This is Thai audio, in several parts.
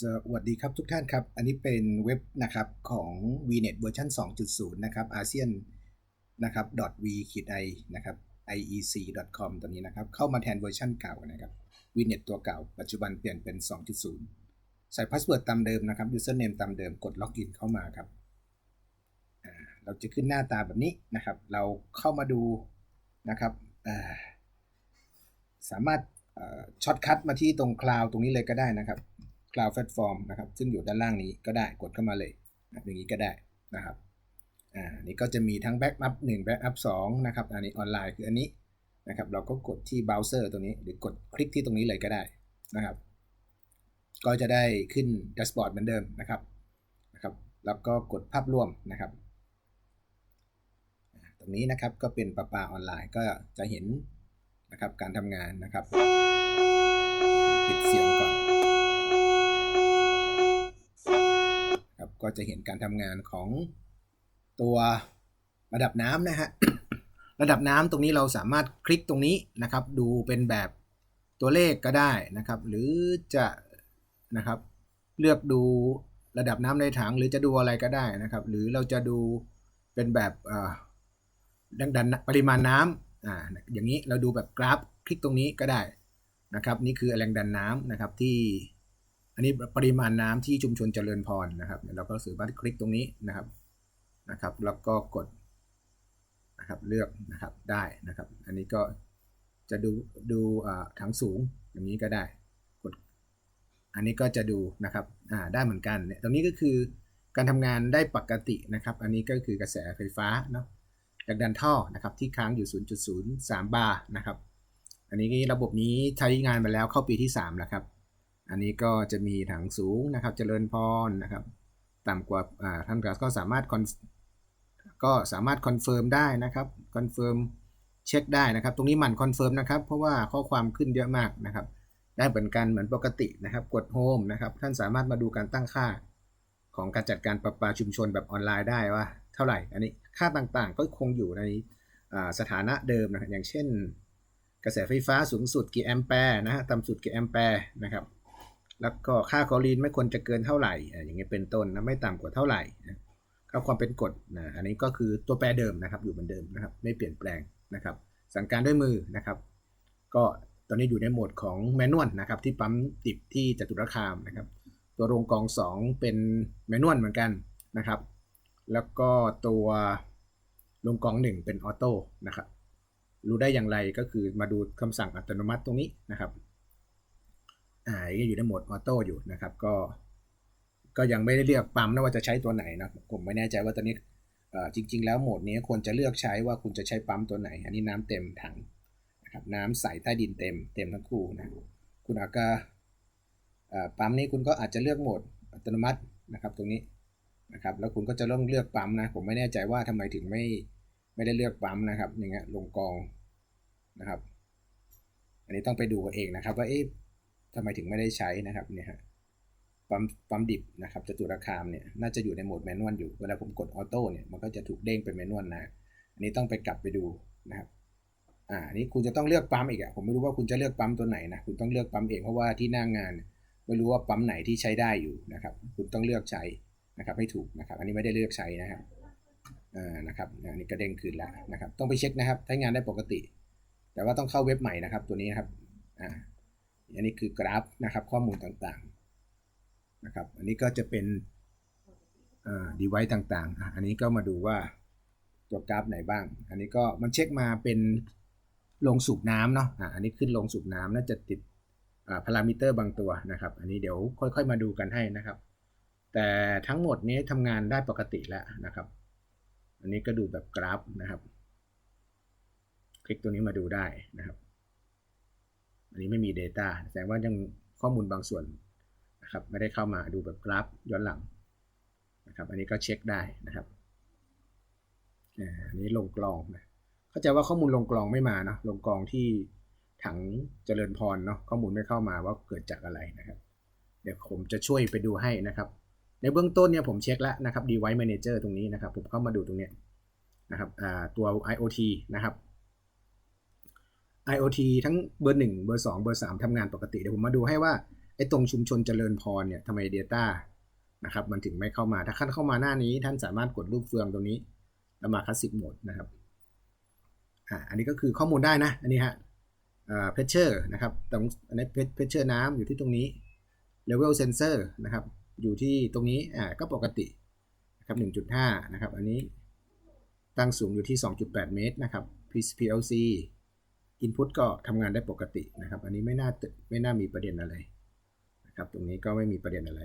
สวัสดีครับทุกท่านครับ อันนี้เป็นเว็บนะครับของ vnet เวอร์ชัน2.0 นะครับ ASEAN นะครับ .v ขีด i นะครับ iec com ตัวนี้นะครับ เข้ามาแทนเวอร์ชันเก่านะครับ vnet ตัวเก่า ปัจจุบันเปลี่ยนเป็น 2.0 ใส่พาสเวิร์ดตามเดิมนะครับ username ตามเดิมกดล็อกอินเข้ามาครับ เราจะขึ้นหน้าตาแบบนี้นะครับ เราเข้ามาดูนะครับสามารถช็อตคัทมาที่ตรงคลาวตรงนี้เลยก็ได้นะครับ Cloud Platform นะครับ ซึ่งอยู่ด้านล่างนี้ก็ได้กดเข้ามาเลยอย่างนี้ก็ได้นะครับอ่านี่ก็จะมีทั้ง Backup 1 Backup 2นะครับ อันนี้ออนไลน์คืออันนี้นะครับ เราก็กดที่เบราว์เซอร์ตรงนี้ หรือกดคลิกที่ตรงนี้เลยก็ได้นะครับ ก็จะได้ขึ้นแดชบอร์ดเหมือนเดิมนะครับนะครับ แล้วก็กดภาพรวมนะครับ ตรงนี้นะครับก็เป็นประปาออนไลน์ก็จะเห็นนะครับการทำงานนะครับ ปิดเสียงก่อน ก็จะเห็นการทำงานของตัวระดับน้ำนะฮะระดับน้ำตรงนี้เราสามารถคลิกตรงนี้นะครับ ดูเป็นแบบตัวเลขก็ได้นะครับ หรือจะนะครับ เลือกดูระดับน้ำในถังหรือจะดูอะไรก็ได้นะครับ หรือเราจะดูเป็นแบบดังดันปริมาณน้ำอ่าอย่างนี้เราดูแบบกราฟคลิกตรงนี้ก็ได้นะครับ นี่คือแรงดันน้ำนะครับที่ อันนี้ปริมาณน้ำที่ชุมชนเจริญพรนะครับเราก็สามารคลิกตรงนี้นะครับนะครับ แล้วก็กดนะครับเลือกนะครับได้นะครับ อันนี้ก็จะดูดูถังสูงอย่างนี้ก็ได้กด อันนี้ก็จะดูนะครับอ่าได้เหมือนกันเนี่ยตรงนี้ก็คือการทำงานได้ปกตินะครับ อันนี้ก็คือกระแสไฟฟ้าเนาะจากดันท่อนะครับที่ค้างอยู่ 0.03 บาร์นะครับ อันนี้ระบบนี้ใช้งานมาแล้วเข้าปีที่3แล้วครับ อันนี้ก็จะมีถังสูงนะครับ เจริญพรนะครับ ต่ำกว่าท่านก็สามารถคอนก็สามารถคอนเฟิร์มได้นะครับคอนเฟิร์มเช็คได้นะครับ ตรงนี้หมั่นคอนเฟิร์มนะครับ เพราะว่าข้อความขึ้นเยอะมากนะครับ ได้เหมือนกันเหมือนปกตินะครับ กดโฮมนะครับ ท่านสามารถมาดูการตั้งค่าของการจัดการประปาชุมชนแบบออนไลน์ได้ว่า เท่าไหร่ อันนี้ค่าต่างๆ ก็คงอยู่ในสถานะเดิมนะอย่างเช่น กระแสไฟฟ้าสูงสุดกี่แอมแปร์นะฮะต่ำสุดกี่แอมแปร์นะครับ แล้วก็ค่าคลอรีนไม่ควรจะเกินเท่าไหร่ อย่างเงี้ยเป็นต้นนะไม่ต่ำกว่าเท่าไหร่ครับความเป็นกฎนะอันนี้ก็คือตัวแปรเดิมนะครับอยู่เหมือนเดิมนะครับไม่เปลี่ยนแปลงนะครับ สั่งการด้วยมือนะครับ ก็ตอนนี้อยู่ในโหมดของแมนนวลนะครับที่ปั๊มติดที่จตุรคามนะครับ ตัวโรงกอง 2 เป็นแมนนวลเหมือนกันนะครับ แล้วก็ตัวโรงกอง 1 เป็นออโต้นะครับรู้ได้อย่างไรก็คือมาดูคำสั่งอัตโนมัติตรงนี้นะครับ อ่าอยู่ในโหมดออโต้อยู่นะครับ ก็ก็ยังไม่ได้เลือกปั๊มนะว่าจะใช้ตัวไหนนะผมไม่แน่ใจว่าตอนนี้จริง ๆ แล้วโหมดนี้ควรจะเลือกใช้ว่าคุณจะใช้ปั๊มตัวไหน อันนี้น้ำเต็มถังนะครับน้ำใสใต้ดินเต็มเต็มทั้งคู่นะคุณอาจจะปั๊มนี้คุณก็อาจจะเลือกโหมดอัตโนมัตินะครับตรงนี้นะครับแล้วคุณก็จะต้องเลือกปั๊มนะผมไม่แน่ใจว่าทำไมถึงไม่ไม่ได้เลือกปั๊มนะครับอย่างเงี้ยลงกองนะครับ อันนี้ต้องไปดูเองนะครับว่าเอ๊ะ ทำไมถึงไม่ได้ใช้นะครับเนี่ยฮะปั๊มปั๊มดิบนะครับจตุรคามเนี่ยน่าจะอยู่ในโหมดแมนนวลอยู่เวลาผมกดออโต้เนี่ยมันก็จะถูกเด้งเป็นแมนนวลนะอันนี้ต้องไปกลับไปดูนะครับอ่านี้คุณจะต้องเลือกปั๊มอีกอะผมไม่รู้ว่าคุณจะเลือกปั๊มตัวไหนนะคุณต้องเลือกปั๊มเองเพราะว่าที่หน้างงานไม่รู้ว่าปั๊มไหนที่ใช้ได้อยู่นะครับ คุณต้องเลือกใช้นะครับให้ถูกนะครับ อันนี้ไม่ได้เลือกใช้นะครับอ่านะครับอันนี้ก็เด้งคืนแล้วนะครับ ต้องไปเช็คนะครับใช้งานได้ปกติ แต่ว่าต้องเข้าเว็บใหม่นะครับตัวนี้ครับอ่า อันนี้คือกราฟนะครับข้อมูลต่างๆนะครับ อันนี้ก็จะเป็นดีไวซ์ต่างๆ อันนี้ก็มาดูว่าตัวกราฟไหนบ้าง อันนี้ก็มันเช็คมาเป็นลงสูบน้ำเนาะอันนี้ขึ้นลงสูบน้ำน่าจะติดพารามิเตอร์บางตัวนะครับ อันนี้เดี๋ยวค่อยๆมาดูกันให้นะครับ แต่ทั้งหมดนี้ทำงานได้ปกติแล้วนะครับ อันนี้ก็ดูแบบกราฟนะครับ คลิกตัวนี้มาดูได้นะครับ นนี้ไม่มี Data แสดงว่ายังข้อมูลบางส่วนนะครับไม่ได้เข้ามาดูแบบกราฟย้อนหลังนะครับอันนี้ก็เช็คได้นะครับอันนี้ลงกลองนะเข้าใจว่าข้อมูลลงกลองไม่มาเนาะลงกลองที่ถังเจริญพรเนาะข้อมูลไม่เข้ามาว่าเกิดจากอะไรนะครับ เดี๋ยวผมจะช่วยไปดูให้นะครับ ในเบื้องต้นเนี่ยผมเช็คแล้วนะครับ device manager ตรงนี้นะครับ ผมเข้ามาดูตรงนี้นะครับตัว IoT นะครับ IoT ทั้งเบอร์1เบอร์2เบอร์3ทำงานปกติเดี๋ยวผมมาดูให้ว่าไอ้ตรงชุมชนเจริญพรเนี่ยทำไม Data นะครับมันถึงไม่เข้ามาถ้าท่านเข้ามาหน้านี้ท่านสามารถกดรูปเฟืองตรงนี้แล้วมาคลาสสิกโหมดนะครับอ่าอันนี้ก็คือข้อมูลได้นะ อันนี้ฮะอ่าเพชเชอร์นะครับตรงอันนี้เพชเชอร์น้ำอยู่ที่ตรงนี้ level sensor นะครับอยู่ที่ตรงนี้อ่าก็ปกตินะครับ1.5 นะครับ อันนี้ตั้งสูงอยู่ที่ 2.8 เมตรนะครับ PLC input ก็ทำงานได้ปกตินะครับ อันนี้ไม่น่าไม่น่ามีประเด็นอะไรนะครับ ตรงนี้ก็ไม่มีประเด็นอะไร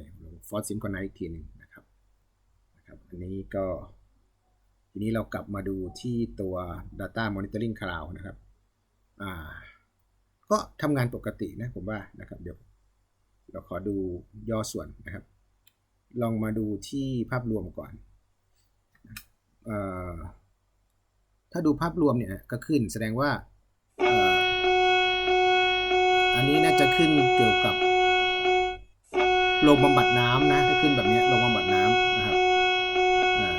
ฟอร์ซิมคอนไนอีกทีหนึ่งนะครับนะครับ อันนี้ก็ทีนี้เรากลับมาดูที่ตัว Data Monitoring Cloud นะครับอ่าก็ทำงานปกตินะผมว่านะครับ เดี๋ยวเราขอดูย่อส่วนนะครับ ลองมาดูที่ภาพรวมก่อนเอ่อถ้าดูภาพรวมเนี่ยก็ขึ้นแสดงว่า อันนี้น่าจะขึ้นเกี่ยวกับโรงบำบัดน้ำนะถ้าขึ้นแบบนี้โรงบำบัดน้ำนะครับ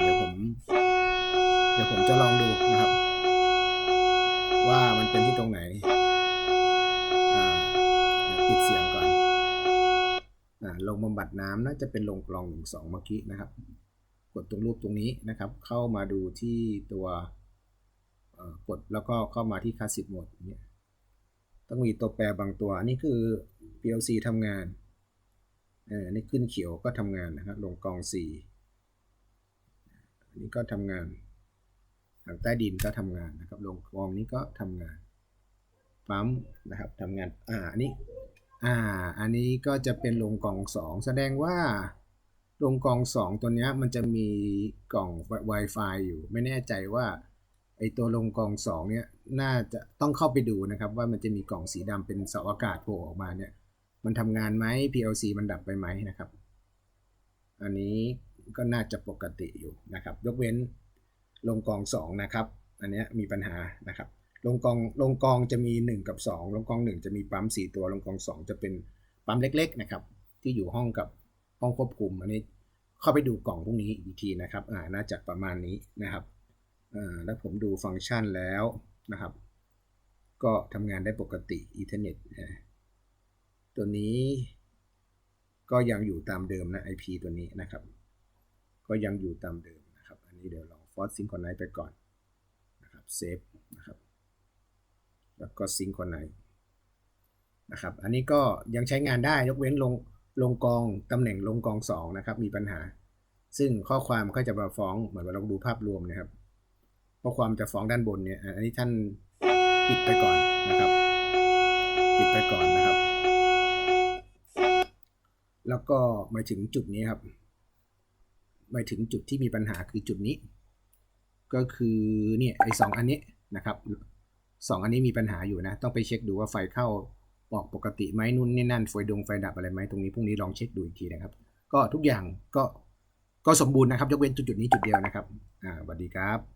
เดี๋ยวผม เดี๋ยวผมจะลองดูนะครับ ว่ามันเป็นที่ตรงไหนปิดเสียงก่อนอ่าโรงบำบัดน้ำน่าจะเป็นโรงกรองหนึ่งสองเมื่อกี้นะครับ กดตรงรูปตรงนี้นะครับ เข้ามาดูที่ตัว กดแล้วก็เข้ามาที่คลาสสิกโหมดเนี่ยต้องมีตัวแปรบางตัว อันนี้คือ PLC ทำงานเอออันนี้ขึ้นเขียวก็ทำงานนะครับลงกอง 4 อันนี้ก็ทำงานทางใต้ดินก็ทำงานนะครับลงกองนี้ก็ทำงานปั๊มนะครับทำงานอ่าอันนี้อ่าอันนี้ก็จะเป็นลงกอง 2 แสดงว่าลงกอง 2 ตัวเนี้ยมันจะมีกล่อง Wi-Fi อยู่ไม่แน่ใจว่า ไอตัวลงกอง2เนี่ยน่าจะต้องเข้าไปดูนะครับ ว่ามันจะมีกล่องสีดำเป็นเสาอากาศโผล่ออกมาเนี่ย มันทำงานไหม PLC มันดับไปไหมนะครับ อันนี้ก็น่าจะปกติอยู่นะครับ ยกเว้นลงกอง2นะครับ อันเนี้ยมีปัญหานะครับลงกองลงกองจะมี 1 กับ 2 ลงกอง 1 จะมีปั๊ม 4 ตัว ลงกอง 2 จะเป็นปั๊มเล็ก ๆ นะครับ ที่อยู่ห้องกับห้องควบคุม อันนี้เข้าไปดูกล่องพวกนี้อีกทีนะครับอ่าน่าจะประมาณนี้นะครับ แล้วผมดูฟังก์ชันแล้วนะครับ ก็ทำงานได้ปกติ Ethernet นะตัวนี้ก็ยังอยู่ตามเดิมนะ IP ตัวนี้นะครับ ก็ยังอยู่ตามเดิมนะครับ อันนี้เดี๋ยวลอง Force Synchronize ไปก่อนนะครับ Save นะครับแล้วก็ Synchronize นะครับ อันนี้ก็ยังใช้งานได้ยกเว้นลงลงกองตำแหน่งลงกอง2นะครับมีปัญหา ซึ่งข้อความก็จะมาฟ้องเหมือนว่าเราดูภาพรวมนะครับ ข้อความจะฟ้องด้านบนเนี่ยอันนี้ท่านปิดไปก่อนนะครับ ปิดไปก่อนนะครับ แล้วก็มาถึงจุดนี้ครับมาถึงจุดที่มีปัญหาคือจุดนี้ ก็คือเนี่ยไอ้สองอันนี้นะครับสองอันนี้มีปัญหาอยู่นะ ต้องไปเช็คดูว่าไฟเข้าออกปกติไหมนู่นนี่นั่นไฟดงไฟดับอะไรไหมตรงนี้พรุ่งนี้ลองเช็คดูอีกทีนะครับ ก็ทุกอย่างก็ก็สมบูรณ์นะครับยกเว้นจุดจุดนี้จุดเดียวนะครับอ่าสวัสดีครับ